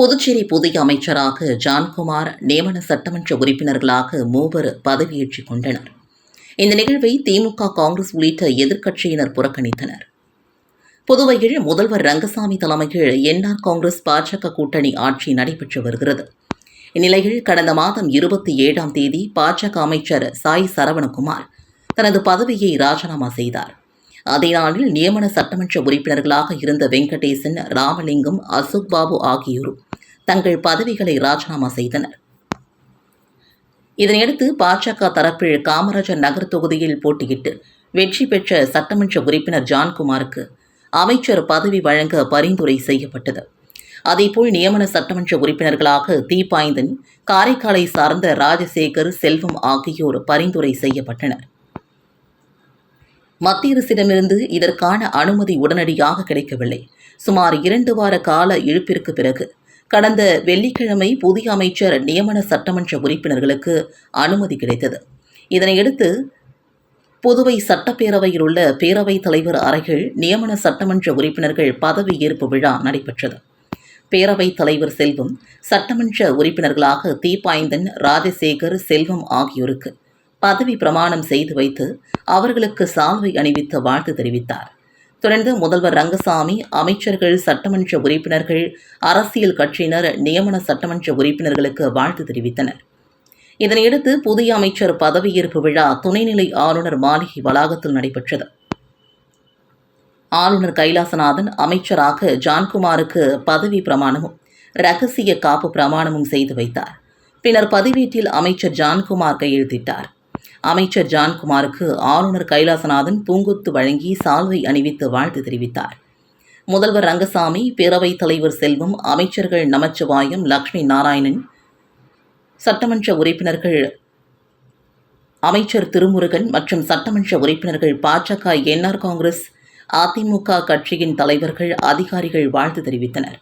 புதுச்சேரி புதிய அமைச்சராக ஜான்குமார் நியமன சட்டமன்ற உறுப்பினர்களாக மூவர் பதவியேற்றுக் கொண்டனர். இந்த நிகழ்வை திமுக காங்கிரஸ் உள்ளிட்ட எதிர்க்கட்சியினர் புறக்கணித்தனர். புதுவையில் முதல்வர் ரங்கசாமி தலைமையில் என்ஆர் காங்கிரஸ் பாஜக கூட்டணி ஆட்சி நடைபெற்று வருகிறது. இந்நிலையில் கடந்த மாதம் இருபத்தி ஏழாம் தேதி பாஜக அமைச்சர் சாய் சரவணகுமார் தனது பதவியை ராஜினாமா செய்தார். அதே நாளில் நியமன சட்டமன்ற உறுப்பினர்களாக இருந்த வெங்கடேசன் ராமலிங்கம் அசோக் பாபு ஆகியோரும் தங்கள் பதவிகளை ராஜினாமா செய்தனர். இதனையடுத்து பாஜக தரப்பில் காமராஜர் நகர் தொகுதியில் போட்டியிட்டு வெற்றி பெற்ற சட்டமன்ற உறுப்பினர் ஜான்குமாருக்கு அமைச்சர் பதவி வழங்க பரிந்துரை செய்யப்பட்டது. அதேபோல் நியமன சட்டமன்ற உறுப்பினர்களாக தீபாய்ந்தன் காரைக்காலை சார்ந்த ராஜசேகர் செல்வம் ஆகியோர் பரிந்துரை செய்யப்பட்டனர். மத்திய அரசிடமிருந்து இதற்கான அனுமதி உடனடியாக கிடைக்கவில்லை. சுமார் இரண்டு வார கால இழுப்பிற்கு பிறகு கடந்த வெள்ளிக்கிழமை புதிய அமைச்சர் நியமன சட்டமன்ற உறுப்பினர்களுக்கு அனுமதி கிடைத்தது. இதனையடுத்து புதுவை சட்டப்பேரவையில் உள்ள பேரவைத் தலைவர் அறையில் நியமன சட்டமன்ற உறுப்பினர்கள் பதவியேற்பு விழா நடைபெற்றது. பேரவைத் தலைவர் செல்வம் சட்டமன்ற உறுப்பினர்களாக தீபாய்ந்தன் ராஜசேகர் செல்வம் ஆகியோருக்கு பதவி பிரமாணம் செய்து வைத்து அவர்களுக்கு சால்வை அணிவித்து வாழ்த்து தெரிவித்தார். தொடர்ந்து முதல்வர் ரங்கசாமி அமைச்சர்கள் சட்டமன்ற உறுப்பினர்கள் அரசியல் கட்சியினர் நியமன சட்டமன்ற உறுப்பினர்களுக்கு வாழ்த்து தெரிவித்தனர். இதனையடுத்து புதிய அமைச்சர் பதவியேற்பு விழா துணைநிலை ஆளுநர் மாளிகை வளாகத்தில் நடைபெற்றது. ஆளுநர் கைலாசநாதன் அமைச்சராக ஜான்குமாருக்கு பதவி பிரமாணமும் ரகசிய காப்பு பிரமாணமும் செய்து வைத்தார். பின்னர் பதிவேட்டில் அமைச்சர் ஜான்குமார் கையெழுத்திட்டார். அமைச்சர் ஜான்குமாருக்கு ஆளுநர் கைலாசநாதன் பூங்கொத்து வழங்கி சால்வை அணிவித்து வாழ்த்து தெரிவித்தார். முதல்வர் ரங்கசாமி பேரவைத் தலைவர் செல்வம் அமைச்சர்கள் நமச்சிவாயம் லக்ஷ்மி நாராயணன் சட்டமன்ற உறுப்பினர்கள் அமைச்சர் திருமுருகன் மற்றும் சட்டமன்ற உறுப்பினர்கள் பாஜக என்ஆர் காங்கிரஸ் அதிமுக கட்சியின் தலைவர்கள் அதிகாரிகள் வாழ்த்து தெரிவித்தனர்.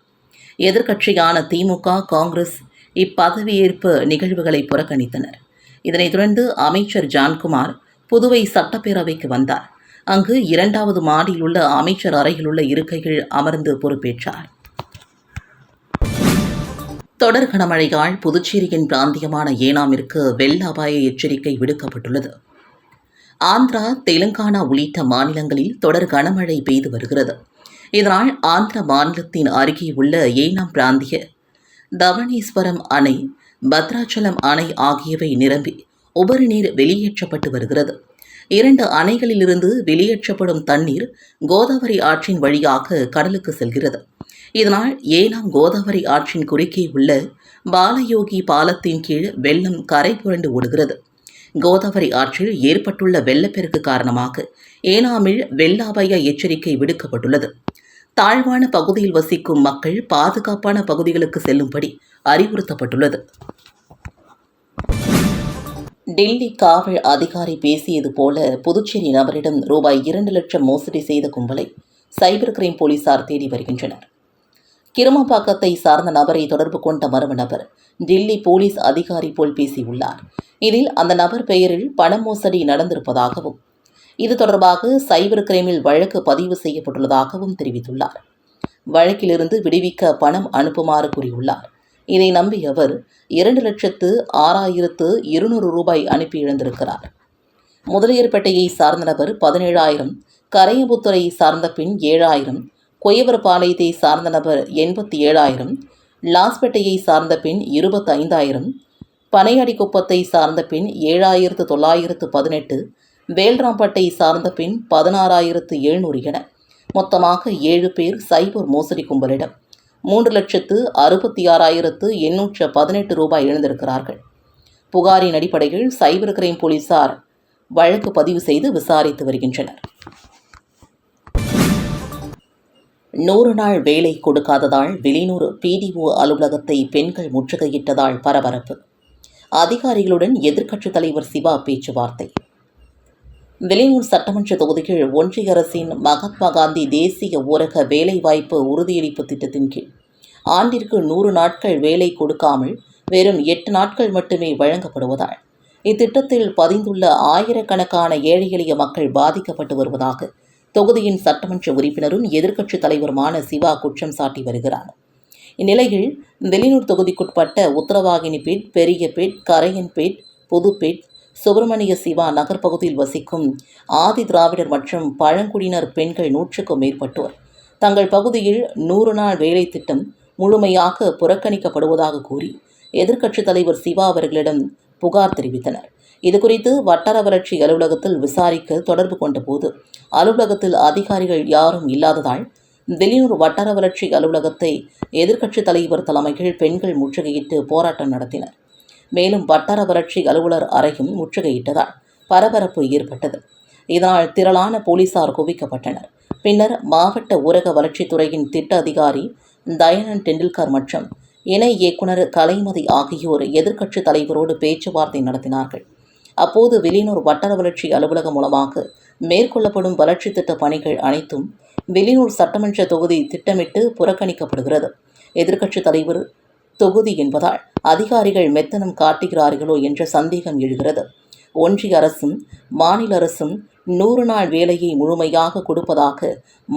எதிர்க்கட்சியான திமுக காங்கிரஸ் இப்பதவியேற்பு நிகழ்வுகளை புறக்கணித்தனர். இதனைத் தொடர்ந்து அமைச்சர் ஜான்குமார் புதுவை சட்டப்பேரவைக்கு வந்தார். அங்கு இரண்டாவது மாடியில் உள்ள அமைச்சர் அறையில் உள்ள இருக்கைகள் அமர்ந்து பொறுப்பேற்றார். தொடர் கனமழையால் புதுச்சேரியின் பிராந்தியமான ஏனாமிற்கு வெள்ள அபாய எச்சரிக்கை விடுக்கப்பட்டுள்ளது. ஆந்திரா தெலுங்கானா உள்ளிட்ட மாநிலங்களில் தொடர் கனமழை பெய்து வருகிறது. இதனால் ஆந்திர மாநிலத்தின் அருகே உள்ள ஏனாம் பிராந்திய தவணேஸ்வரம் அணை பத்ராச்சலம் அணை ஆகியவை நிரம்பி உபரி நீர் வெளியேற்றப்பட்டு வருகிறது. இரண்டு அணைகளிலிருந்து வெளியேற்றப்படும் தண்ணீர் கோதாவரி ஆற்றின் வழியாக கடலுக்கு செல்கிறது. இதனால் ஏனாம் கோதாவரி ஆற்றின் குறுக்கே உள்ள பாலயோகி பாலத்தின் கீழ் வெள்ளம் கரை புரண்டு ஓடுகிறது. கோதாவரி ஆற்றில் ஏற்பட்டுள்ள வெள்ளப்பெருக்கு காரணமாக ஏனாமில் வெள்ள அபாய எச்சரிக்கை விடுக்கப்பட்டுள்ளது. தாழ்வான பகுதியில் வசிக்கும் மக்கள் பாதுகாப்பான பகுதிகளுக்கு செல்லும்படி அறிவுறுத்தப்பட்டுள்ளது. டெல்லி காவல் அதிகாரி பேசியது போல புதுச்சேரி நபரிடம் ரூபாய் இரண்டு லட்சம் மோசடி செய்த கும்பலை சைபர் கிரைம் போலீசார் தேடி வருகின்றனர். கிருமப்பாக்கத்தை சார்ந்த நபரை தொடர்பு கொண்ட மர்ம நபர் டெல்லி போலீஸ் அதிகாரி போல் பேசியுள்ளார். இதில் அந்த நபர் பெயரில் பண மோசடி நடந்திருப்பதாகவும் இது தொடர்பாக சைபர் கிரைமில் வழக்கு பதிவு செய்யப்பட்டுள்ளதாகவும் தெரிவித்துள்ளார். வழக்கிலிருந்து விடுவிக்க பணம் அனுப்புமாறு கூறியுள்ளார். இதை நம்பி அவர் இரண்டு லட்சத்து ஆறாயிரத்து இருநூறு ரூபாய் அனுப்பி இழந்திருக்கிறார். முதலியர்பேட்டையை சார்ந்த நபர் பதினேழாயிரம் கரையபுத்துறை சார்ந்த பின் ஏழாயிரம் கொயவரபாளையத்தை சார்ந்த நபர் எண்பத்தி ஏழாயிரம் லாஸ்பேட்டையை சார்ந்த பின் இருபத்தைந்தாயிரம் பனையடிக்குப்பத்தை சார்ந்த பின் ஏழாயிரத்து தொள்ளாயிரத்து பதினெட்டு வேல்ராம்பட்டை சார்ந்த பின் பதினாறாயிரத்து எழுநூறு என மொத்தமாக ஏழு பேர் சைபர் மோசடி கும்பலிடம். மூன்று லட்சத்து அறுபத்தி ஆறாயிரத்து எண்ணூற்று பதினெட்டு ரூபாய் இழந்திருக்கிறார்கள். புகாரின் அடிப்படையில் சைபர் கிரைம் போலீசார் வழக்கு பதிவு செய்து விசாரித்து வருகின்றனர். நூறு நாள் வேலை கொடுக்காததால் வெளியூர் பிடிஓ அலுவலகத்தை பெண்கள் முற்றுகையிட்டதால் பரபரப்பு. அதிகாரிகளுடன் எதிர்க்கட்சித் தலைவர் சிவா பேச்சுவார்த்தை. வெளியூர் சட்டமன்ற தொகுதியில் ஒன்றிய அரசின் மகாத்மா காந்தி தேசிய ஊரக வேலைவாய்ப்பு உறுதியளிப்பு திட்டத்தின் கீழ். ஆண்டிற்கு நூறு நாட்கள் வேலை கொடுக்காமல் வெறும் எட்டு நாட்கள் மட்டுமே வழங்கப்படுவதால் இத்திட்டத்தில் பதிந்துள்ள ஆயிரக்கணக்கான ஏழை எளிய மக்கள் பாதிக்கப்பட்டு வருவதாக தொகுதியின் சட்டமன்ற உறுப்பினரும் எதிர்க்கட்சித் தலைவருமான சிவா குற்றம் சாட்டி வருகிறார். இந்நிலையில் வெளியூர் தொகுதிக்குட்பட்ட உத்தரவாகினிபேட் பெரியபேட் கரையன்பேட் புதுப்பேட் சுப்பிரமணிய சிவா நகர் பகுதியில் வசிக்கும் ஆதி திராவிடர் மற்றும் பழங்குடியினர் பெண்கள் நூற்றுக்கும் மேற்பட்டோர். தங்கள் பகுதியில் நூறு நாள் வேலை திட்டம் முழுமையாக புறக்கணிக்கப்படுவதாக கூறி எதிர்க்கட்சித் தலைவர் சிவா அவர்களிடம் புகார் தெரிவித்தனர். இதுகுறித்து வட்டார வளர்ச்சி அலுவலகத்தில் விசாரிக்க தொடர்பு கொண்டபோது அலுவலகத்தில் அதிகாரிகள் யாரும் இல்லாததால் வெளியூர் வட்டார வளர்ச்சி அலுவலகத்தை எதிர்க்கட்சித் தலைவர் தலைமையில் பெண்கள் முற்றுகையிட்டு போராட்டம் நடத்தினர். மேலும் வட்டார வளர்ச்சி அலுவலர் அறையும் முற்றுகையிட்டதால் பரபரப்பு ஏற்பட்டது. இதனால் திரளான போலீசார் குவிக்கப்பட்டனர். பின்னர் மாவட்ட ஊரக வளர்ச்சித்துறையின் திட்ட அதிகாரி தயானந்த் டெண்டுல்கர் மற்றும் இணை இயக்குனர் கலைமதி ஆகியோர் எதிர்க்கட்சித் தலைவரோடு பேச்சுவார்த்தை நடத்தினார்கள். அப்போது வெளியூர் வட்டார வளர்ச்சி அலுவலகம் மூலமாக மேற்கொள்ளப்படும் வளர்ச்சி திட்ட பணிகள் அனைத்தும் வெளியூர் சட்டமன்ற தொகுதி திட்டமிட்டு புறக்கணிக்கப்படுகிறது. எதிர்க்கட்சித் தலைவர் தொகுதி என்பதால் அதிகாரிகள் மெத்தனம் காட்டுகிறார்களோ என்ற சந்தேகம் எழுகிறது. ஒன்றிய அரசும் மாநில அரசும் நூறு நாள் வேலையை முழுமையாக கொடுப்பதாக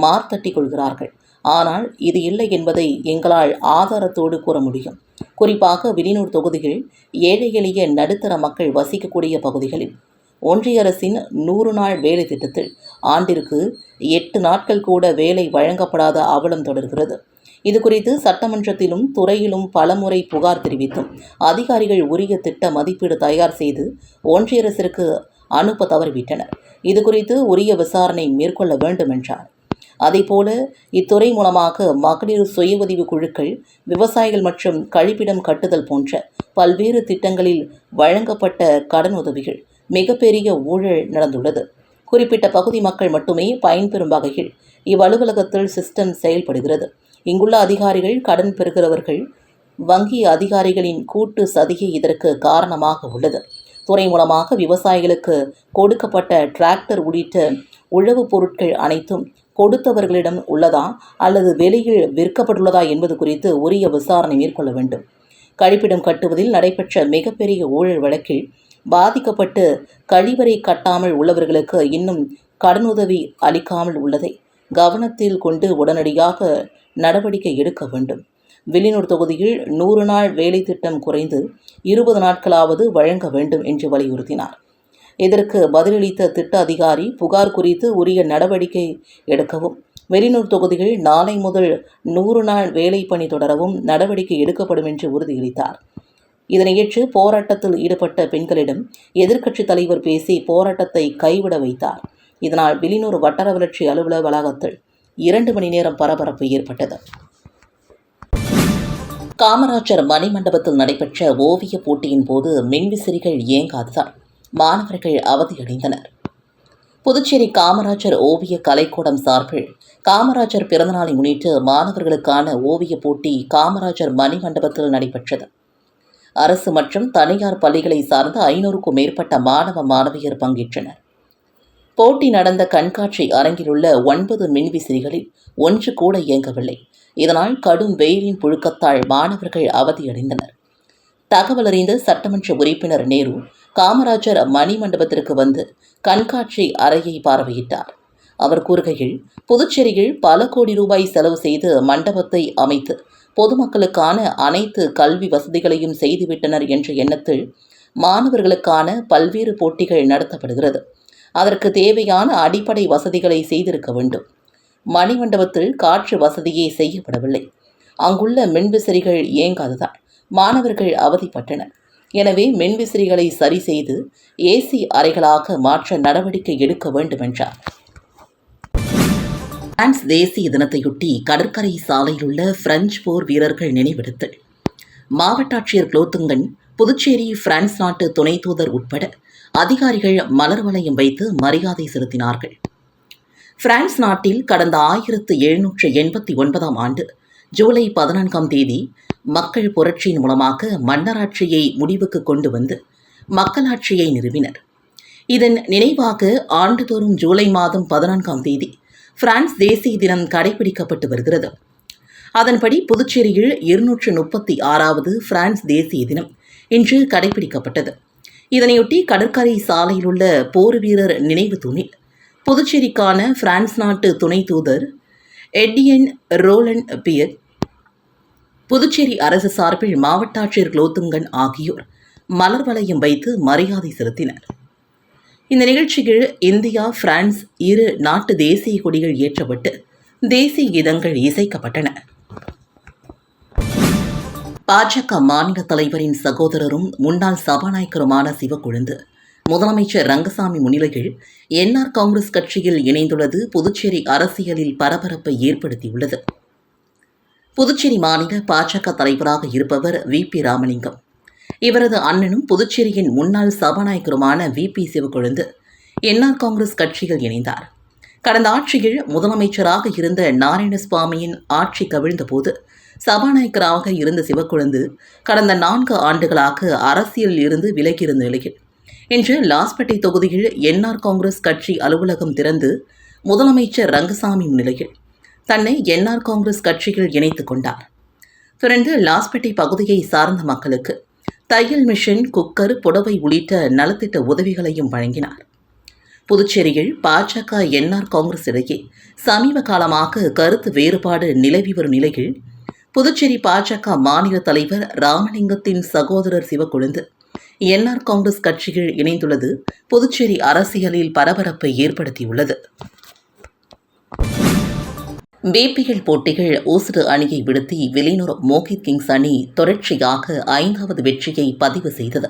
மார்த்தட்டி கொள்கிறார்கள். ஆனால் இது இல்லை என்பதை எங்களால் ஆதாரத்தோடு கூற முடியும். குறிப்பாக விரிநூர் தொகுதிகள் ஏழை எளிய நடுத்தர மக்கள் வசிக்கக்கூடிய பகுதிகளில் ஒன்றிய அரசின் நூறு நாள் வேலை திட்டத்தில் ஆண்டிற்கு எட்டு நாட்கள் கூட வேலை வழங்கப்படாத அவலம் தொடர்கிறது. இது குறித்து சட்டமன்றத்திலும் துறையிலும் பலமுறை புகார் தெரிவித்தும். அதிகாரிகள் உரிய திட்ட மதிப்பீடு தயார் செய்து ஒன்றிய அரசிற்கு அனுப்ப தவறிவிட்டனர். இது குறித்து உரிய விசாரணை மேற்கொள்ள வேண்டும் என்றார் அதேபோல இத்துறை மூலமாக மகளிர் சுய உதவி குழுக்கள் விவசாயிகள் மற்றும் கழிப்பிடம் கட்டுதல் போன்ற பல்வேறு திட்டங்களில் வழங்கப்பட்ட கடன் உதவிகள் மிகப்பெரிய ஊழல் நடந்துள்ளது. குறிப்பிட்ட பகுதி மக்கள் மட்டுமே பயன்பெறும் வகையில் இவ்வலுவலகத்தில் சிஸ்டம் செயல்படுகிறது. இங்குள்ள அதிகாரிகள் கடன் பெறுகிறவர்கள் வங்கி அதிகாரிகளின் கூட்டு சதியே இதற்கு காரணமாக உள்ளது. துறை மூலமாக விவசாயிகளுக்கு கொடுக்கப்பட்ட டிராக்டர் உள்ளிட்ட உழவுப் பொருட்கள் அனைத்தும் கொடுத்தவர்களிடம் உள்ளதா அல்லது வெளியில் விற்கப்பட்டுள்ளதா என்பது குறித்து உரிய விசாரணை மேற்கொள்ள வேண்டும். கழிப்பிடம் கட்டுவதில் நடைபெற்ற மிகப்பெரிய ஊழல் வழக்கில் பாதிக்கப்பட்டு கழிவறை கட்டாமல் உள்ளவர்களுக்கு இன்னும் கடனுதவி அளிக்காமல் உள்ளதை கவனத்தில் கொண்டு உடனடியாக நடவடிக்கை எடுக்க வேண்டும். வில்லியனூர் தொகுதியில் நூறு நாள் வேலை திட்டம் குறைந்து இருபது நாட்களாவது வழங்க வேண்டும் என்று வலியுறுத்தினார். இதற்கு பதிலளித்த திட்ட அதிகாரி புகார் குறித்து உரிய நடவடிக்கை எடுக்கவும் வெளியூர் தொகுதியில் நாளை முதல் நூறு நாள் வேலை பணி தொடரவும் நடவடிக்கை எடுக்கப்படும் என்று உறுதியளித்தார். இதனையேற்று போராட்டத்தில் ஈடுபட்ட பெண்களிடம் எதிர்க்கட்சித் தலைவர் பேசி போராட்டத்தை கைவிட வைத்தார். இதனால் வெளியூர் வட்டார வளர்ச்சி அலுவலக வளாகத்தில் இரண்டு மணி நேரம் பரபரப்பு ஏற்பட்டது. காமராஜர் மணிமண்டபத்தில் நடைபெற்ற ஓவியப் போட்டியின் போது மின்விசிறிகள் இயங்காததால் மாணவர்கள் அவதியடைந்தனர். புதுச்சேரி காமராஜர் ஓவிய கலைக்கூடம் சார்பில் காமராஜர் பிறந்தநாளை முன்னிட்டு மாணவர்களுக்கான ஓவியப் போட்டி காமராஜர் மணிமண்டபத்தில் நடைபெற்றது. அரசு மற்றும் தனியார் பள்ளிகளை சார்ந்த ஐநூறுக்கும் மேற்பட்ட மாணவ மாணவியர் பங்கேற்றனர். போட்டி நடந்த கண்காட்சி அரங்கிலுள்ள ஒன்பது மின்விசிறிகளில் ஒன்று கூட இயங்கவில்லை. இதனால் கடும் வெயிலின் புழுக்கத்தால் மாணவர்கள் அவதியடைந்தனர். தகவல் அறிந்த சட்டமன்ற உறுப்பினர் நேரு காமராஜர் மணி மண்டபத்திற்கு வந்து கண்காட்சி அறையை பார்வையிட்டார். அவர் கூறுகையில் புதுச்சேரியில் பல கோடி ரூபாய் செலவு செய்து மண்டபத்தை அமைத்து பொதுமக்களுக்கான அனைத்து கல்வி வசதிகளையும் செய்துவிட்டனர் என்ற எண்ணத்தில் மாணவர்களுக்கான பல்வேறு போட்டிகள் நடத்தப்படுகிறது. அதற்கு தேவையான அடிப்படை வசதிகளை செய்திருக்க வேண்டும். மணிமண்டபத்தில் காற்று வசதியே செய்யப்படவில்லை. அங்குள்ள மின்விசிறிகள் இயங்காததால் மாணவர்கள் அவதிப்பட்டனர். எனவே மின்விசிறிகளை சரி செய்து ஏசி அறைகளாக மாற்ற நடவடிக்கை எடுக்க வேண்டும் என்றார் பிரான்ஸ் தேசிய தினத்தையொட்டி கடற்கரை சாலையில் உள்ள பிரெஞ்சு போர் வீரர்கள் நினைவிடத்தில் மாவட்ட ஆட்சியர் குலோத்துங்கன் புதுச்சேரி பிரான்ஸ் நாட்டு துணை தூதர் உட்பட அதிகாரிகள் மலர் வளையம் வைத்து மரியாதை செலுத்தினார்கள். பிரான்ஸ் நாட்டில் கடந்த ஆயிரத்து எழுநூற்று எண்பத்தி ஒன்பதாம் ஆண்டு ஜூலை பதினான்காம் தேதி மக்கள் புரட்சியின் மூலமாக மன்னராட்சியை முடிவுக்கு கொண்டு வந்து மக்களாட்சியை நிறுவினர். இதன் நினைவாக ஆண்டுதோறும் ஜூலை மாதம் பதினான்காம் தேதி பிரான்ஸ் தேசிய தினம் கடைபிடிக்கப்பட்டு வருகிறது. அதன்படி புதுச்சேரியில் இருநூற்று முப்பத்தி ஆறாவது பிரான்ஸ் தேசிய தினம் இன்று கடைபிடிக்கப்பட்டது. இதனையொட்டி கடற்கரை சாலையில் உள்ள போர் வீரர் நினைவு தூணில் புதுச்சேரிக்கான பிரான்ஸ் நாட்டு துணை தூதர் எட்டியன் ரோலன் பியர் புதுச்சேரி அரசு சார்பில் மாவட்ட ஆட்சியர் குலோத்துங்கன் ஆகியோர் மலர் வளையம் வைத்து மரியாதை செலுத்தினர். இந்த நிகழ்ச்சியில் இந்தியா பிரான்ஸ் இரு நாட்டு தேசிய கொடிகள் ஏற்றப்பட்டு தேசிய கீதங்கள் இசைக்கப்பட்டன. பாஜக மாநில தலைவரின் சகோதரரும் முன்னாள் சபாநாயகருமான சிவக்கொழுந்து முதலமைச்சர் ரங்கசாமி முன்னிலையில் என்ஆர் காங்கிரஸ் கட்சியில் இணைந்துள்ளது புதுச்சேரி அரசியலில் பரபரப்பை ஏற்படுத்தியுள்ளது. புதுச்சேரி மாநில பாஜக தலைவராக இருப்பவர் வி. பி. ராமலிங்கம். இவரது அண்ணனும் புதுச்சேரியின் முன்னாள் சபாநாயகருமான V. P. Sivakozhundhu NR Congress கட்சியில் இணைந்தார். கடந்த ஆட்சியில் முதலமைச்சராக இருந்த நாராயணசுவாமியின் ஆட்சி கவிழ்ந்தபோது சபாநாயகராக இருந்த சிவக்கொழுந்து கடந்த நான்கு ஆண்டுகளாக அரசியலில் இருந்து விலகியிருந்த நிலையில் இன்று லாஸ்பேட்டை தொகுதியில் என்ஆர் காங்கிரஸ் கட்சி அலுவலகம் திறந்து முதலமைச்சர் ரங்கசாமி முன்னிலையில் தன்னை என்ஆர் காங்கிரஸ் கட்சியில் இணைத்துக் கொண்டார். தொடர்ந்து லாஸ்பேட்டை பகுதியை சார்ந்த மக்களுக்கு தையல் மிஷின் குக்கர் புடவை உள்ளிட்ட நலத்திட்ட உதவிகளையும் வழங்கினார். புதுச்சேரியில் பாஜக என்ஆர் காங்கிரஸ் இடையே சமீப காலமாக கருத்து வேறுபாடு நிலவி வரும் நிலையில் புதுச்சேரி பாஜக மாநில தலைவர் ராமலிங்கத்தின் சகோதரர் சிவக்கொழுந்து. என்ஆர் காங்கிரஸ் கட்சியில் இணைந்துள்ளது. புதுச்சேரி அரசியலில் பரபரப்பை ஏற்படுத்தியுள்ளது. பிபிஎல் போட்டிகள் ஓசுடு அணியை விடுத்தி வெளியூர் மோகித் கிங்ஸ் அணி தொடர்ச்சியாக ஐந்தாவது வெற்றியை பதிவு செய்தது.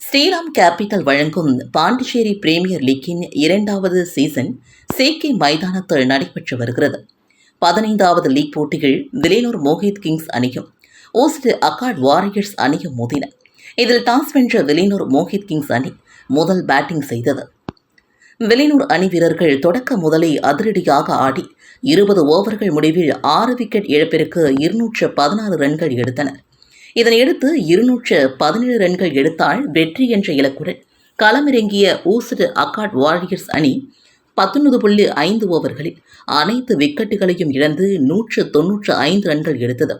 ஸ்ரீராம் கேபிட்டல் வழங்கும் பாண்டிச்சேரி பிரீமியர் லீக்கின் இரண்டாவது சீசன் சேகே மைதானத்தில் நடைபெற்று வருகிறது. பதினைந்தாவது லீக் போட்டிகள் வெளியூர் மோஹித் கிங்ஸ் அணியும் ஓஸ்ட் அகாட் வாரியர்ஸ் அணியும் மோதின. இதில் டாஸ் வென்ற வெளியூர் மோகித் கிங்ஸ் அணி முதல் பேட்டிங் செய்தது. வெளியூர் அணி வீரர்கள் தொடக்க முதலே அதிரடியாக ஆடி இருபது ஓவர்கள் முடிவில் ஆறு விக்கெட் இழப்பிற்கு இருநூற்று பதினாறு ரன்கள் எடுத்தனர் இதனையடுத்து இருநூற்று பதினேழு ரன்கள் எடுத்தால் வெற்றி என்ற இலக்குடன் களமிறங்கிய ஊசுடு அக்காட் வாரியர்ஸ் அணி பத்தொன்பது புள்ளி ஐந்து ஓவர்களில் அனைத்து விக்கெட்டுகளையும் இழந்து நூற்று தொன்னூற்று ஐந்து ரன்கள் எடுத்தது.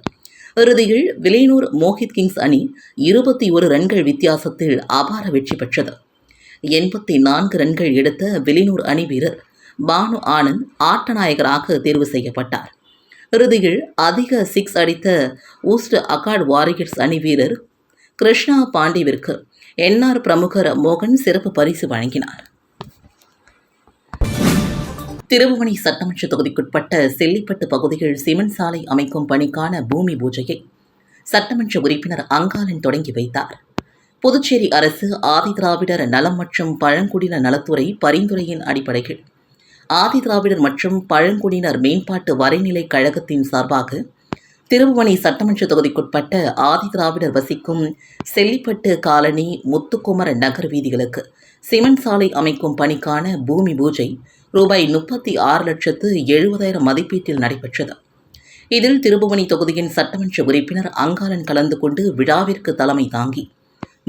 இறுதியில் விலையனூர் மோஹித் கிங்ஸ் அணி இருபத்தி ஒரு ரன்கள் வித்தியாசத்தில் அபார வெற்றி பெற்றது. எண்பத்தி நான்கு ரன்கள் எடுத்த வெளியூர் அணி வீரர் பானு ஆனந்த் ஆட்டநாயகராக தேர்வு செய்யப்பட்டார். இறுதியில் அதிக சிக்ஸ் அடித்த ஊஸ்ட் அகாட் வாரியர்ஸ் அணி வீரர் கிருஷ்ணா பாண்டிவிற்கு என்ஆர் பிரமுகர் மோகன் சிறப்பு பரிசு வழங்கினார். திருபுவனை சட்டமன்ற தொகுதிக்குட்பட்ட செல்லிப்பட்டு பகுதியில் சிமெண்ட் சாலை அமைக்கும் பணிக்கான பூமி பூஜையை சட்டமன்ற உறுப்பினர் அங்காளன் தொடங்கி வைத்தார். புதுச்சேரி அரசு ஆதிதிராவிடர் நலம் மற்றும் பழங்குடியினர் நலத்துறை பரிந்துரையின் அடிப்படையில் ஆதிதிராவிடர் மற்றும் பழங்குடியினர் மேம்பாட்டு வரைநிலை கழகத்தின் சார்பாக திருபுவனை சட்டமன்ற தொகுதிக்குட்பட்ட ஆதிதிராவிடர் வசிக்கும் செல்லிப்பட்டு காலனி முத்துக்குமர நகர் வீதிகளுக்கு சிமெண்ட் சாலை அமைக்கும் பணிக்கான பூமி பூஜை ரூபாய் முப்பத்தி ஆறு லட்சத்து எழுபதாயிரம் மதிப்பீட்டில் நடைபெற்றது. இதில் திருபுவனி தொகுதியின் சட்டமன்ற உறுப்பினர் அங்காளன் கலந்து கொண்டு விழாவிற்கு தலைமை தாங்கி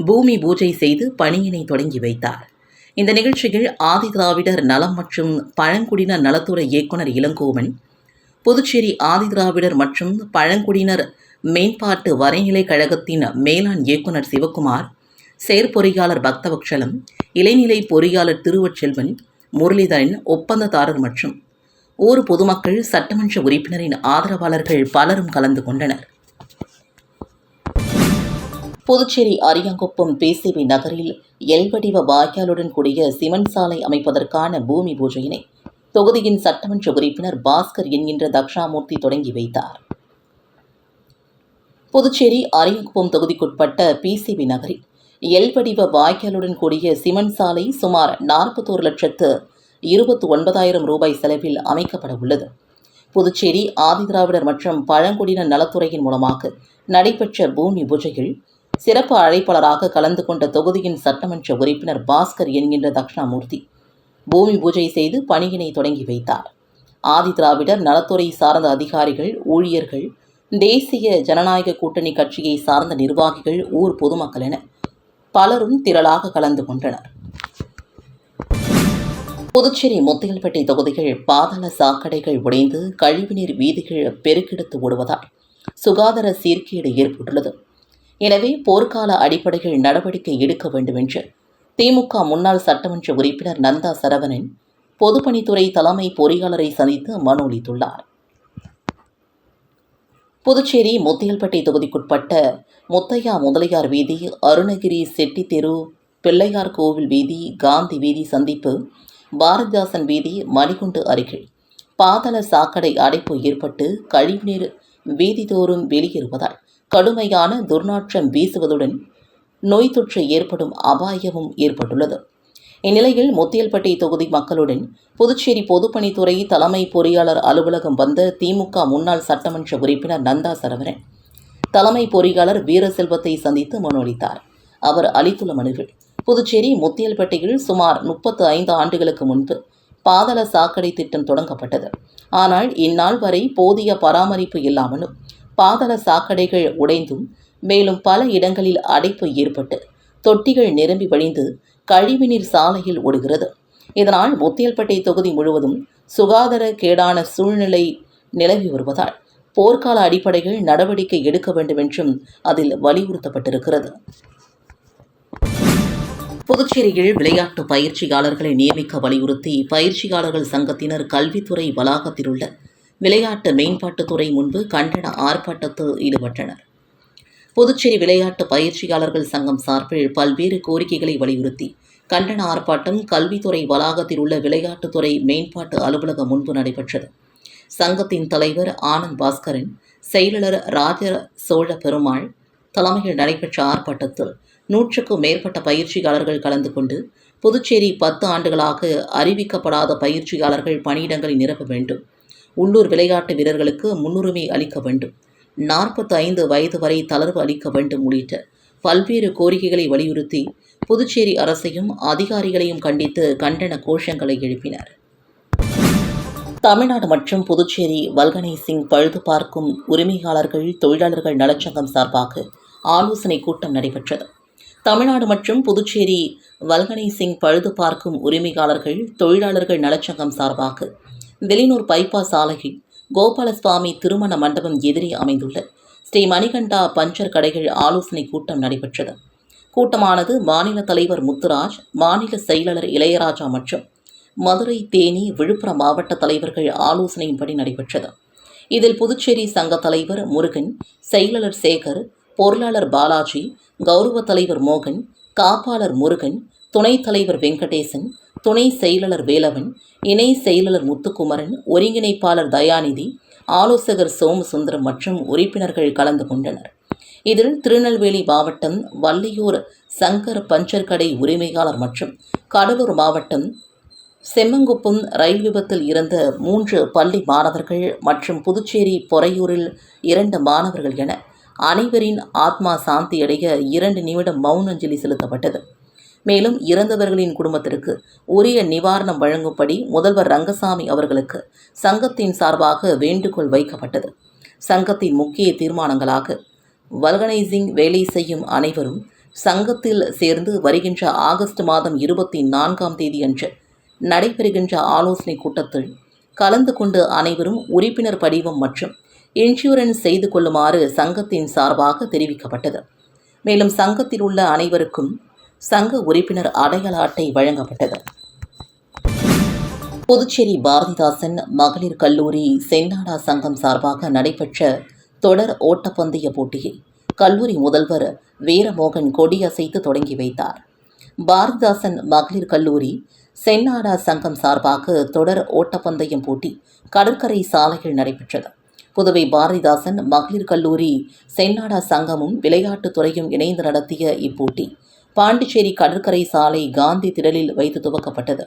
பூமி பூஜை செய்து பணியினை தொடங்கி வைத்தார். இந்த நிகழ்ச்சியில் ஆதிதிராவிடர் நலம் மற்றும் பழங்குடியினர் நலத்துறை இயக்குனர் இளங்கோவன் புதுச்சேரி ஆதிதிராவிடர் மற்றும் பழங்குடியினர் மேம்பாட்டு வரைநிலை கழகத்தின் மேலாண் இயக்குனர் சிவக்குமார் செயற்பொறியாளர் பக்தவக்ஷலம் இளைநிலை பொறியாளர் திருவச்செல்வன் முரளிதரன் ஒப்பந்ததாரர் மற்றும் ஊர் பொதுமக்கள் சட்டமன்ற உறுப்பினரின் ஆதரவாளர்கள் பலரும் கலந்து கொண்டனர். புதுச்சேரி அரியங்குப்பம் பிசிபி நகரில் எல்வடிவ வாய்க்காலுடன் கூடிய சிமெண்ட் சாலை அமைப்பதற்கான பூமி பூஜையினை தொகுதியின் சட்டமன்ற உறுப்பினர் பாஸ்கர் என்கின்ற தக்ஷாமூர்த்தி தொடங்கி வைத்தார். புதுச்சேரி அரியங்குப்பம் தொகுதிக்குட்பட்ட பிசிபி நகரில் எல்வடிவ வாய்க்காலுடன் கூடிய சிமெண்ட் சாலை சுமார் நாற்பத்தோரு லட்சத்து இருபத்தி ஒன்பதாயிரம் ரூபாய் செலவில் அமைக்கப்பட உள்ளது. புதுச்சேரி ஆதிதிராவிடர் மற்றும் பழங்குடியினர் நலத்துறையின் மூலமாக நடைபெற்ற பூமி பூஜையில் சிறப்பு அழைப்பாளராக கலந்து கொண்ட தொகுதியின் சட்டமன்ற உறுப்பினர் பாஸ்கர் என்கின்ற தக்ஷணாமூர்த்தி பூமி பூஜை செய்து பணியினை தொடங்கி வைத்தார். ஆதிதிராவிடர் நலத்துறை சார்ந்த அதிகாரிகள் ஊழியர்கள் தேசிய ஜனநாயக கூட்டணி கட்சியை சார்ந்த நிர்வாகிகள் ஊர் பொதுமக்கள் என பலரும் திரளாக கலந்து கொண்டனர். புதுச்சேரி முத்தியல்பேட்டை தொகுதிகள் பாதாள சாக்கடைகள் உடைந்து கழிவுநீர் வீதிகள் பெருக்கெடுத்து ஓடுவதால் சுகாதார சீர்கேடு ஏற்பட்டுள்ளது. எனவே போர்க்கால அடிப்படையில் நடவடிக்கை எடுக்க வேண்டும் என்று திமுக முன்னாள் சட்டமன்ற உறுப்பினர் நந்தா சரவணன் பொதுப்பணித்துறை தலைமை பொறியாளரை சந்தித்து மனு அளித்துள்ளார். புதுச்சேரி முத்தியல்பட்டி தொகுதிக்குட்பட்ட முத்தையா முதலியார் வீதி அருணகிரி செட்டி தெரு பிள்ளையார் கோவில் வீதி காந்தி வீதி சந்திப்பு பாரதிதாசன் வீதி மணிகுண்டு அருகில். பாதள சாக்கடை அடைப்பு ஏற்பட்டு கழிவுநீர் வீதிதோறும் வெளியேறுவதால் கடுமையான துர்நாற்றம் வீசுவதுடன் நோய் தொற்று ஏற்படும் அபாயமும் ஏற்பட்டுள்ளது. இந்நிலையில் முத்தியல்பட்டி தொகுதி மக்களுடன் புதுச்சேரி பொதுப்பணித்துறை தலைமை பொறியாளர் அலுவலகம் வந்த திமுக முன்னாள் சட்டமன்ற உறுப்பினர் நந்தா சரவரன் தலைமை பொறியாளர் வீரசெல்வத்தை சந்தித்து மனு அளித்தார். அவர் அளித்துள்ள மனுவில் புதுச்சேரி முத்தியல்பட்டியில் சுமார் முப்பத்து ஐந்து ஆண்டுகளுக்கு முன்பு பாதள சாக்கடை திட்டம் தொடங்கப்பட்டது. ஆனால் இந்நாள் வரை போதிய பராமரிப்பு இல்லாமலும் பாதள சாக்கடைகள் உடைந்தும் மேலும் பல இடங்களில் அடைப்பு ஏற்பட்டு தொட்டிகள் நிரம்பி வழிந்து கழிவுநீர் சாலையில் ஓடுகிறது. இதனால் முத்தியல்பட்டை தொகுதி முழுவதும் சுகாதார கேடான சூழ்நிலை நிலவி வருவதால் போர்க்கால அடிப்படையில் நடவடிக்கை எடுக்க வேண்டும் என்றும் அதில் வலியுறுத்தப்பட்டிருக்கிறது. புதுச்சேரியில் விளையாட்டு பயிற்சியாளர்களை நியமிக்க வலியுறுத்தி பயிற்சியாளர்கள் சங்கத்தினர் கல்வித்துறை வளாகத்தில் உள்ள விளையாட்டு மேம்பாட்டுத்துறை முன்பு கண்டன ஆர்ப்பாட்டத்தில் ஈடுபட்டனர். புதுச்சேரி விளையாட்டு பயிற்சியாளர்கள் சங்கம் சார்பில் பல்வேறு கோரிக்கைகளை வலியுறுத்தி கண்டன ஆர்ப்பாட்டம் கல்வித்துறை வளாகத்தில் உள்ள விளையாட்டுத்துறை மேம்பாட்டு அலுவலகம் முன்பு நடைபெற்றது. சங்கத்தின் தலைவர் ஆனந்த் பாஸ்கரன் செயலர் ராஜ சோழ பெருமாள் தலைமையில் நடைபெற்ற ஆர்ப்பாட்டத்தில் நூற்றுக்கும் மேற்பட்ட பயிற்சியாளர்கள் கலந்து கொண்டு புதுச்சேரி பத்து ஆண்டுகளாக அறிவிக்கப்படாத பயிற்சியாளர்கள் பணியிடங்களை நிரப்ப வேண்டும். உள்ளூர் விளையாட்டு வீரர்களுக்கு முன்னுரிமை அளிக்க வேண்டும். நாற்பத்தி ஐந்து வயது வரை தளர்வு அளிக்க வேண்டும் உள்ளிட்ட பல்வேறு கோரிக்கைகளை வலியுறுத்தி புதுச்சேரி அரசையும் அதிகாரிகளையும் கண்டித்து கண்டன கோஷங்களை எழுப்பினர். தமிழ்நாடு மற்றும் புதுச்சேரி வல்கனை சிங் பழுது பார்க்கும் உரிமையாளர்கள் தொழிலாளர்கள் நலச்சங்கம் சார்பாக ஆலோசனை கூட்டம் நடைபெற்றது. தமிழ்நாடு மற்றும் புதுச்சேரி வல்கனை சிங் பழுது பார்க்கும் உரிமையாளர்கள் தொழிலாளர்கள் நலச்சங்கம் சார்பாக வெளியூர் பைபாஸ் சாலையில் கோபாலசுவாமி திருமண மண்டபம் எதிரே அமைந்துள்ள ஸ்ரீ மணிகண்டா பஞ்சர் கடைகள் ஆலோசனை கூட்டம் நடைபெற்றது. கூட்டமானது மாநில தலைவர் முத்துராஜ் மாநில செயலாளர் இளையராஜா மற்றும் மதுரை தேனி விழுப்புரம் மாவட்ட தலைவர்கள் ஆலோசனையின்படி நடைபெற்றது. இதில் புதுச்சேரி சங்க தலைவர் முருகன் செயலாளர் சேகர் பொருளாளர் பாலாஜி கௌரவ தலைவர் மோகன் காப்பாளர் முருகன் துணைத் தலைவர் வெங்கடேசன் துணை செயலாளர் வேலவன் இணை செயலாளர் முத்துக்குமரன் ஒருங்கிணைப்பாளர் தயாநிதி ஆலோசகர் சோமசுந்தரம் மற்றும் உறுப்பினர்கள் கலந்து கொண்டனர். இதில் திருநெல்வேலி மாவட்டம் வள்ளியூர் சங்கர் பஞ்சர் கடை உரிமையாளர் மற்றும் கடலூர் மாவட்டம் செம்மங்குப்பம் ரயில் விபத்தில் இறந்த மூன்று பள்ளி மாணவர்கள் மற்றும் புதுச்சேரி பொறையூரில் இரண்டு மாணவர்கள் என அனைவரின் ஆத்மா சாந்தியடைய இரண்டு நிமிடம் மௌனஞ்சலி செலுத்தப்பட்டது. மேலும் இறந்தவர்களின் குடும்பத்திற்கு உரிய நிவாரணம் வழங்கும்படி முதல்வர் ரங்கசாமி அவர்களுக்கு சங்கத்தின் சார்பாக வேண்டுகோள் வைக்கப்பட்டது. சங்கத்தின் முக்கிய தீர்மானங்களாக வல்கனைசிங் வேலை செய்யும் அனைவரும் சங்கத்தில் சேர்ந்து வருகின்ற ஆகஸ்ட் மாதம் இருபத்தி நான்காம் தேதியன்று நடைபெறுகின்ற ஆலோசனை கூட்டத்தில் கலந்து கொண்டு அனைவரும் உறுப்பினர் படிவம் மற்றும் இன்சூரன்ஸ் செய்து கொள்ளுமாறு சங்கத்தின் சார்பாக தெரிவிக்கப்பட்டது. மேலும் சங்கத்தில் உள்ள அனைவருக்கும் சங்க உறுப்பினர் அடையாள அட்டை வழங்கப்பட்டது. புதுச்சேரி பாரதிதாசன் மகளிர் கல்லூரி சென்னாடா சங்கம் சார்பாக நடைபெற்ற தொடர் ஓட்டப்பந்தய போட்டியை கல்லூரி முதல்வர் வீரமோகன் கொடியசைத்து தொடங்கி வைத்தார். பாரதிதாசன் மகளிர் கல்லூரி சென்னாடா சங்கம் சார்பாக தொடர் ஓட்டப்பந்தயம் போட்டி கடற்கரை சாலையில் நடைபெற்றது. புதுவை பாரதிதாசன் மகளிர் கல்லூரி சென்னாடா சங்கமும் விளையாட்டுத் துறையும் இணைந்து நடத்திய இப்போட்டி பாண்டிச்சேரி கடற்கரை சாலை காந்தி திடலில் வைத்து துவக்கப்பட்டது.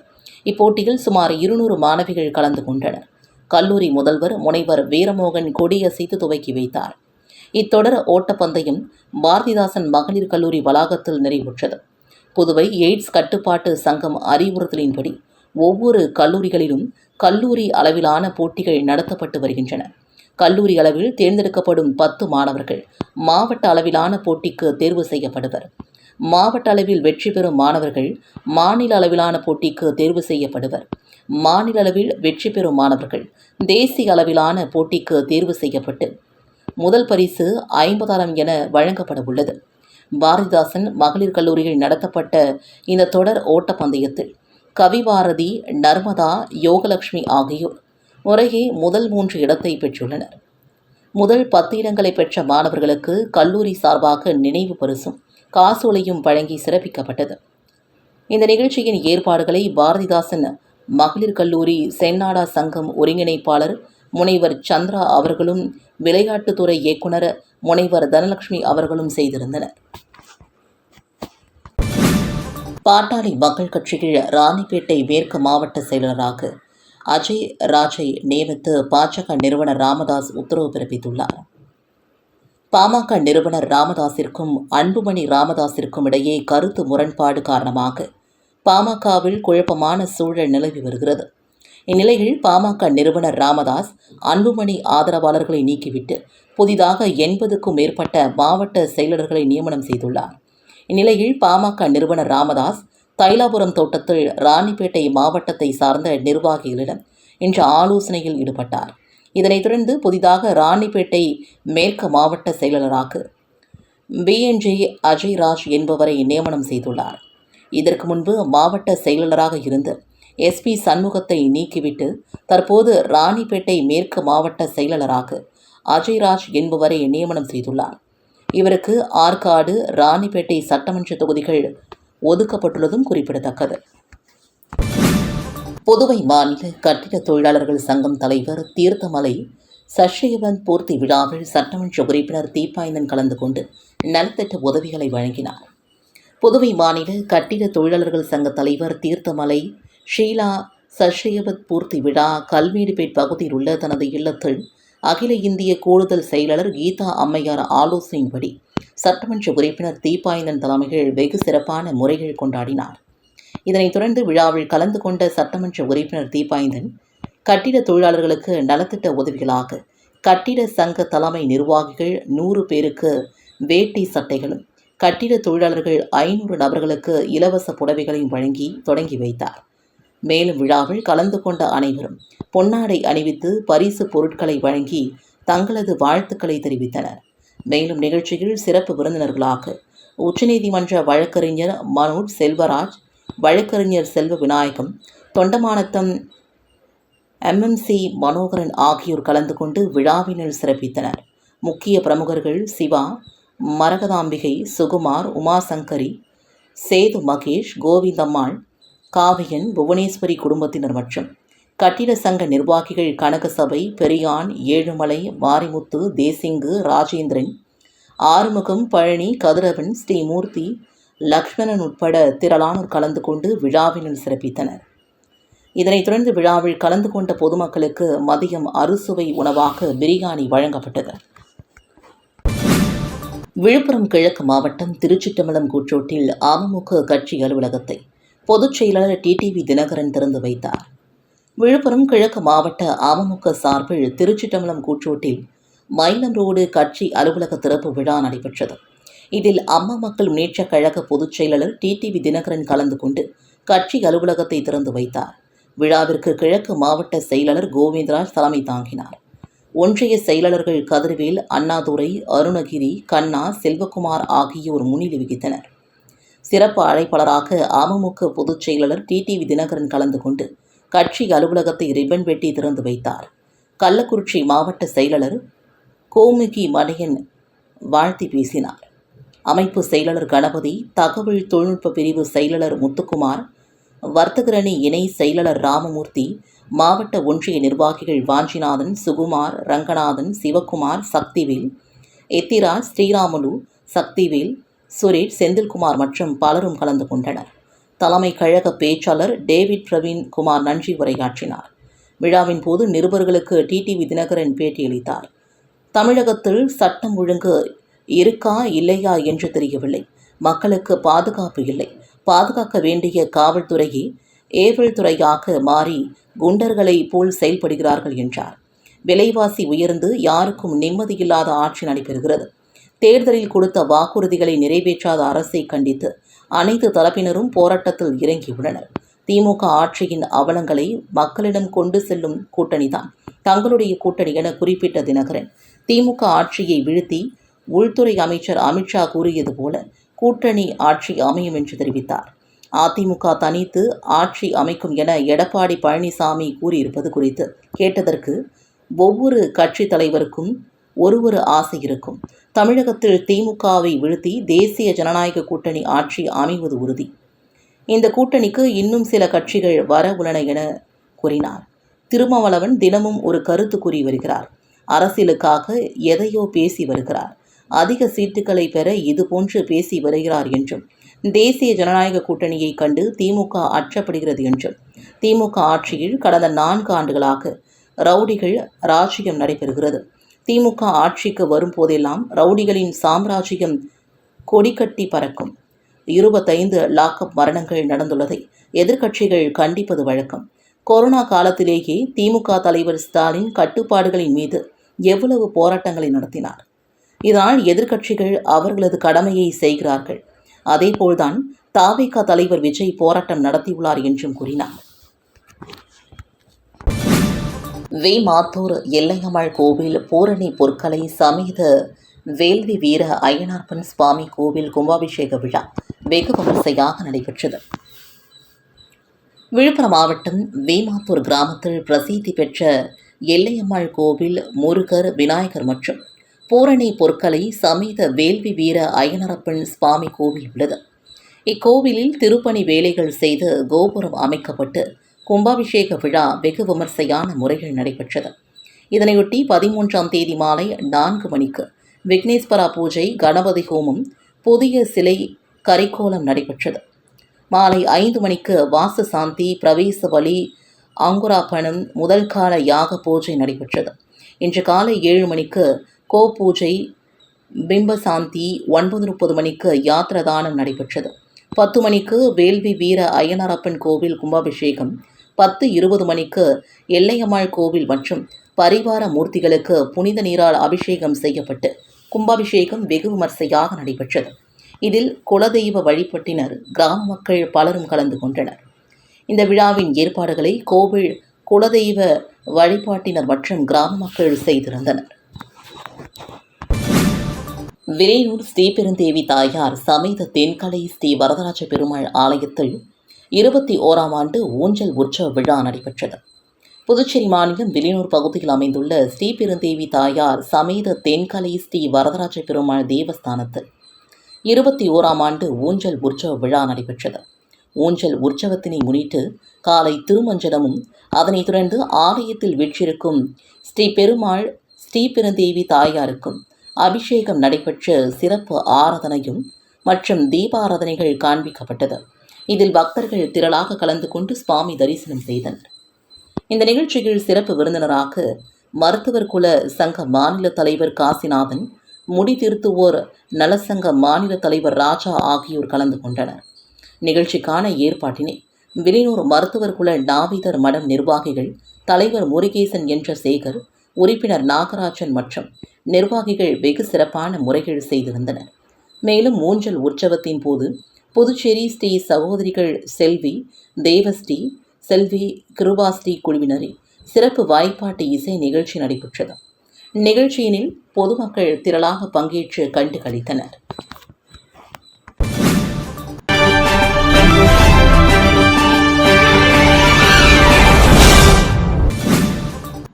இப்போட்டியில் சுமார் இருநூறு மாணவிகள் கலந்து கொண்டனர். கல்லூரி முதல்வர் முனைவர் வீரமோகன் கொடியசைத்து துவக்கி வைத்தார். இத்தொடர் ஓட்டப்பந்தயம் பாரதிதாசன் மகளிர் கல்லூரி வளாகத்தில் நிறைவுற்றது. புதுவை எய்ட்ஸ் கட்டுப்பாட்டு சங்கம் அறிவுறுத்தலின்படி ஒவ்வொரு கல்லூரிகளிலும் கல்லூரி அளவிலான போட்டிகள் நடத்தப்பட்டு வருகின்றன. கல்லூரி அளவில் தேர்ந்தெடுக்கப்படும் பத்து மாணவர்கள் மாவட்ட அளவிலான போட்டிக்கு தேர்வு செய்யப்படுவர். மாவட்ட அளவில் வெற்றி பெறும் மாணவர்கள் மாநில அளவிலான போட்டிக்கு தேர்வு செய்யப்படுவர். மாநில அளவில் வெற்றி பெறும் மாணவர்கள் தேசிய அளவிலான போட்டிக்கு தேர்வு செய்யப்பட்டு முதல் பரிசு ஐம்பதாயிரம் என வழங்கப்பட உள்ளது. பாரதிதாசன் மகளிர் கல்லூரியில் நடத்தப்பட்ட இந்த தொடர் ஓட்டப்பந்தயத்தில் கவிபாரதி நர்மதா யோகலட்சுமி ஆகியோர் முறையே முதல் மூன்று இடத்தை பெற்றுள்ளனர். முதல் பத்து இடங்களை பெற்ற மாணவர்களுக்கு கல்லூரி சார்பாக நினைவு பரிசும் காசோலையும் வழங்கி சிறப்பிக்கப்பட்டது. இந்த நிகழ்ச்சியின் ஏற்பாடுகளை பாரதிதாசன் மகளிர் கல்லூரி சென்னாடா சங்கம் ஒருங்கிணைப்பாளர் முனைவர் சந்திரா அவர்களும் விளையாட்டுத்துறை இயக்குனர் முனைவர் தனலட்சுமி அவர்களும் செய்திருந்தனர். பாட்டாளி மக்கள் கட்சியில் ராணிப்பேட்டை மேற்கு மாவட்ட செயலராக அஜய் ராஜை நியமித்து பாஜக நிறுவனர் ராமதாஸ் உத்தரவு பிறப்பித்துள்ளார். பாமக நிறுவனர் ராமதாசிற்கும் அன்புமணி ராமதாசிற்கும் இடையே கருத்து முரண்பாடு காரணமாக பாமகவில் குழப்பமான சூழல் நிலவி வருகிறது. இந்நிலையில் பாமக நிறுவனர் ராமதாஸ் அன்புமணி ஆதரவாளர்களை நீக்கிவிட்டு புதிதாக எண்பதுக்கும் மேற்பட்ட மாவட்ட செயலர்களை நியமனம் செய்துள்ளார். இந்நிலையில் பாமக நிறுவனர் ராமதாஸ் தைலாபுரம் தோட்டத்தில் ராணிப்பேட்டை மாவட்டத்தை சார்ந்த நிர்வாகிகளிடம் இன்று ஆலோசனையில் ஈடுபட்டார். இதனைத் தொடர்ந்து புதிதாக ராணிப்பேட்டை மேற்கு மாவட்ட செயலாளராக பிஎன்ஜே அஜய்ராஜ் என்பவரை நியமனம் செய்துள்ளார். இதற்கு முன்பு மாவட்ட செயலாளராக இருந்த எஸ்பி சண்முகத்தை நீக்கிவிட்டு தற்போது ராணிப்பேட்டை மேற்கு மாவட்ட செயலாளராக அஜய்ராஜ் என்பவரை நியமனம் செய்துள்ளார். இவருக்கு ஆற்காடு ராணிப்பேட்டை சட்டமன்ற தொகுதிகள் ஒதுக்கப்பட்டுள்ளதும் குறிப்பிடத்தக்கது. புதுவை மாநில கட்டிட தொழிலாளர்கள் சங்கம் தலைவர் தீர்த்தமலை சஷ்யவன் பூர்த்தி விழாவில் சட்டமன்ற உறுப்பினர் தீபாய்ந்தன் கலந்து கொண்டு நலத்திட்ட உதவிகளை வழங்கினார். புதுவை மாநில கட்டிட தொழிலாளர்கள் சங்க தலைவர் தீர்த்தமலை ஷீலா சஷ்யவத் பூர்த்தி விழா கல்மேடுபேட் பகுதியில் உள்ள தனது இல்லத்தில் அகில இந்திய கூடுதல் செயலாளர் கீதா அம்மையார் ஆலோசனையின்படி சட்டமன்ற உறுப்பினர் தீபாய்ந்தன் தலைமையில் வெகு சிறப்பான முறைகள் கொண்டாடினார். இதனைத் தொடர்ந்து விழாவில் கலந்து கொண்ட சட்டமன்ற உறுப்பினர் தீபாய்ந்தன் கட்டிட தொழிலாளர்களுக்கு நலத்திட்ட உதவிகளாக கட்டிட சங்க தலைமை நிர்வாகிகள் நூறு பேருக்கு வேட்டி சட்டைகளும் கட்டிட தொழிலாளர்கள் ஐநூறு நபர்களுக்கு இலவச புடவைகளையும் வழங்கி தொடங்கி வைத்தார். மேலும் விழாவில் கலந்து கொண்ட அனைவரும் பொன்னாடை அணிவித்து பரிசு பொருட்களை வழங்கி தங்களது வாழ்த்துக்களை தெரிவித்தனர். மேலும் நிகழ்ச்சியில் சிறப்பு விருந்தினர்களாக உச்சநீதிமன்ற வழக்கறிஞர் மனோஜ் செல்வராஜ் வழக்கறிஞர் செல்வ விநாயகம் தொண்டமானத்தம் எம்எம்சி மனோகரன் ஆகியோர் கலந்து கொண்டு விழாவினில் சிறப்பித்தனர். முக்கிய பிரமுகர்கள் சிவா மரகதாம்பிகை சுகுமார் உமாசங்கரி சேது மகேஷ் கோவிந்தம்மாள் காவியன் புவனேஸ்வரி குடும்பத்தினர் மற்றும் கட்டிட சங்க நிர்வாகிகள் கனகசபை பெரியான் ஏழுமலை மாரிமுத்து தேசிங்கு ராஜேந்திரன் ஆறுமுகம் பழனி கதிரவன் ஸ்ரீமூர்த்தி லக்ஷ்மணன் உட்பட திரளானோர் கலந்து கொண்டு விழாவினில் சிறப்பித்தனர். இதனைத் தொடர்ந்து விழாவில் கலந்து கொண்ட பொதுமக்களுக்கு மதியம் அறுசுவை உணவாக பிரியாணி வழங்கப்பட்டது. விழுப்புரம் கிழக்கு மாவட்டம் திருச்சிட்டம்பலம் கூற்றோட்டில் அமமுக கட்சி அலுவலகத்தை பொதுச் செயலாளர் டிடிவி தினகரன் திறந்து வைத்தார். விழுப்புரம் கிழக்கு மாவட்ட அமமுக சார்பில் திருச்சிட்டம்பலம் கூற்றோட்டில் மயிலம் ரோடு கட்சி அலுவலக திறப்பு விழா நடைபெற்றது. இதில் அம்மா மக்கள் முன்னேற்றக் கழக பொதுச் செயலாளர் டிடிவி தினகரன் கலந்து கொண்டு கட்சி அலுவலகத்தை திறந்து வைத்தார். விழாவிற்கு கிழக்கு மாவட்ட செயலாளர் கோவிந்தராஜ் தலைமை தாங்கினார். ஒன்றிய செயலாளர்கள் கதிர்வேல் அண்ணாதுரை அருணகிரி கண்ணா செல்வகுமார் ஆகியோர் முன்னிலை வகித்தனர். சிறப்பு அழைப்பாளராக அமமுக பொதுச் செயலாளர் டிடிவி தினகரன் கலந்து கொண்டு கட்சி அலுவலகத்தை ரிப்பன் வெட்டி திறந்து வைத்தார். கள்ளக்குறிச்சி மாவட்ட செயலாளர் கோமுகி மணியன் வாழ்த்தி பேசினார். அமைப்பு செயலாளர் கணபதி தகவல் தொழில்நுட்ப பிரிவு செயலாளர் முத்துக்குமார் வர்த்தகரணி இணை செயலாளர் ராமமூர்த்தி மாவட்ட ஒன்றிய நிர்வாகிகள் வாஞ்சிநாதன் சுகுமார் ரங்கநாதன் சிவக்குமார் சக்திவேல் எத்திராஜ் ஸ்ரீராமுலு சக்திவேல் சுரேஷ் செந்தில்குமார் மற்றும் பலரும் கலந்து கொண்டனர். தலைமை கழக பேச்சாளர் டேவிட் பிரவீன் குமார் நன்றி உரையாற்றினார். விழாவின் போது நிருபர்களுக்கு டிடிவி தினகரன் பேட்டியளித்தார். தமிழகத்தில் சட்டம் ஒழுங்கு இருக்கா இல்லையா என்று தெரியவில்லை. மக்களுக்கு பாதுகாப்பு இல்லை. பாதுகாக்க வேண்டிய காவல்துறையே ஏவல் துறையாக மாறி குண்டர்களை போல் செயல்படுகிறார்கள் என்றார். விலைவாசி உயர்ந்து யாருக்கும் நிம்மதியில்லாத ஆட்சி நடைபெறுகிறது. தேர்தலில் கொடுத்த வாக்குறுதிகளை நிறைவேற்றாத அரசை கண்டித்து அனைத்து தரப்பினரும் போராட்டத்தில் இறங்கியுள்ளனர். திமுக ஆட்சியின் அவலங்களை மக்களிடம் கொண்டு செல்லும் கூட்டணிதான். தங்களுடைய கூட்டணி என குறிப்பிட்ட தினகரன் திமுக ஆட்சியை வீழ்த்தி உள்துறை அமைச்சர் அமித்ஷா கூறியது போல கூட்டணி ஆட்சி அமையும் என்று தெரிவித்தார். அதிமுக தனித்து ஆட்சி அமைக்கும் என எடப்பாடி பழனிசாமி கூறியிருப்பது குறித்து கேட்டதற்கு ஒவ்வொரு கட்சி தலைவருக்கும் ஒரு ஒரு ஆசை இருக்கும். தமிழகத்தில் திமுகவை வீழ்த்தி தேசிய ஜனநாயக கூட்டணி ஆட்சி அமைவது உறுதி. இந்த கூட்டணிக்கு இன்னும் சில கட்சிகள் வர உள்ளன என கூறினார். திருமாவளவன் தினமும் ஒரு கருத்து கூறி வருகிறார். அரசியலுக்காக எதையோ பேசி வருகிறார். அதிக சீட்டுகளை பெற இதுபோன்று பேசி வருகிறார் என்றும் தேசிய ஜனநாயக கூட்டணியை கண்டு திமுக அச்சப்படுகிறது என்றும் திமுக ஆட்சியில் கடந்த நான்கு ஆண்டுகளாக ரவுடிகள் ராஜ்யம் நடைபெறுகிறது. திமுக ஆட்சிக்கு வரும்போதெல்லாம் ரவுடிகளின் சாம்ராஜ்யம் கொடிக்கட்டி பறக்கும். இருபத்தைந்து லாக்அப் மரணங்கள் நடந்துள்ளதை எதிர்க்கட்சிகள் கண்டிப்பது வழக்கம். கொரோனா காலத்திலேயே திமுக தலைவர் ஸ்டாலின் கட்டுப்பாடுகளின் மீது எவ்வளவு போராட்டங்களை நடத்தினார்? இதனால் எதிர்க்கட்சிகள் அவர்களது கடமையை செய்கிறார்கள். அதேபோல்தான் தாவேகா தலைவர் விஜய் போராட்டம் நடத்தியுள்ளார் என்றும் கூறினார். வே. மாத்தூர் எல்லையம்மாள் கோவில் பூரணி பொற்களை சமேத வேள்வி வீர அய்யனார்பன் சுவாமி கோவில் கும்பாபிஷேக விழா வெகு விமர்சையாக நடைபெற்றது. விழுப்புரம் மாவட்டம் வேமாத்தூர் கிராமத்தில் பிரசித்தி பெற்ற எல்லையம்மாள் கோவில் முருகர் விநாயகர் மற்றும் பூரணி பொற்களை சமேத வேள்வி வீர அய்யனரப்பன் சுவாமி கோவில் உள்ளது இக்கோவிலில் திருப்பணி வேலைகள் செய்து கோபுரம் அமைக்கப்பட்டு கும்பாபிஷேக விழா வெகு விமர்சையான முறையில் நடைபெற்றது. இதனையொட்டி பதிமூன்றாம் தேதி மாலை நான்கு மணிக்கு விக்னேஸ்வரா பூஜை கணபதி ஹோமம் புதிய சிலை கரிக்கோலம் நடைபெற்றது. மாலை ஐந்து மணிக்கு வாச சாந்தி பிரவேச வழி அங்குராப்பணம் முதல் கால யாக பூஜை நடைபெற்றது. இன்று காலை ஏழு மணிக்கு கோ பூஜை பிம்பசாந்தி ஒன்பது முப்பது மணிக்கு யாத்திரதானம் நடைபெற்றது. பத்து மணிக்கு வேள்வி வீர அய்யனாரப்பன் கோவில் கும்பாபிஷேகம் பத்து இருபது மணிக்கு எல்லையம்மாள் கோவில் மற்றும் பரிவார மூர்த்திகளுக்கு புனித நீரால் அபிஷேகம் செய்யப்பட்டு கும்பாபிஷேகம் வெகு விமர்சையாக நடைபெற்றது. இதில் குலதெய்வ வழிபட்டினர் கிராம மக்கள் பலரும் கலந்து கொண்டனர். இந்த விழாவின் ஏற்பாடுகளை கோவில் குலதெய்வ வழிபாட்டினர் மற்றும் கிராம மக்கள் செய்திருந்தனர். விரையூர் ஸ்ரீபெருந்தேவி தாயார் சமேத தென்கலை ஸ்ரீ வரதராஜ பெருமாள் ஆலயத்தில் இருபத்தி ஓராம் ஆண்டு ஊஞ்சல் உற்சவ விழா நடைபெற்றது. புதுச்சேரி மாநிலம் விலையூர் பகுதியில் அமைந்துள்ள ஸ்ரீபெருந்தேவி தாயார் சமேத தென்கலை ஸ்ரீ வரதராஜ பெருமாள் தேவஸ்தானத்தில் இருபத்தி ஓராம் ஆண்டு ஊஞ்சல் உற்சவ விழா நடைபெற்றது. ஊஞ்சல் உற்சவத்தினை முன்னிட்டு காலை திருமஞ்சனமும் அதனைத் தொடர்ந்து ஆலயத்தில் வீற்றிருக்கும் ஸ்ரீ பெருமாள் ஸ்ரீபெருந்தேவி தாயாருக்கும் அபிஷேகம் நடைபெற்ற சிறப்பு ஆராதனையும் மற்றும் தீபாராதனைகள் காண்பிக்கப்பட்டது. இதில் பக்தர்கள் திரளாக கலந்து கொண்டு சுவாமி தரிசனம் செய்தனர். இந்த நிகழ்ச்சியில் சிறப்பு விருந்தினராக மருத்துவர் குல சங்க மாநில தலைவர் காசிநாதன் முடி திருத்துவோர் நலசங்க மாநில தலைவர் ராஜா ஆகியோர் கலந்து கொண்டனர். நிகழ்ச்சிக்கான ஏற்பாட்டினை விலையூர் மருத்துவர் குல நாவிதர் மடம் நிர்வாகிகள் தலைவர் முருகேசன் என்ற சேகர் உறுப்பினர் நாகராஜன் மற்றும் நிர்வாகிகள் வெகு சிறப்பான முறைகள் செய்திருந்தனர். மேலும் ஊஞ்சல் உற்சவத்தின் போது புதுச்சேரி ஸ்ரீ சகோதரிகள் செல்வி தேவஸ்ரீ செல்வி கிருபாஸ்ரீ குழுவினரின் சிறப்பு வாய்ப்பாட்டு இசை நிகழ்ச்சி நடைபெற்றது. நிகழ்ச்சியினில் பொதுமக்கள் திரளாக பங்கேற்று கண்டு கழித்தனர்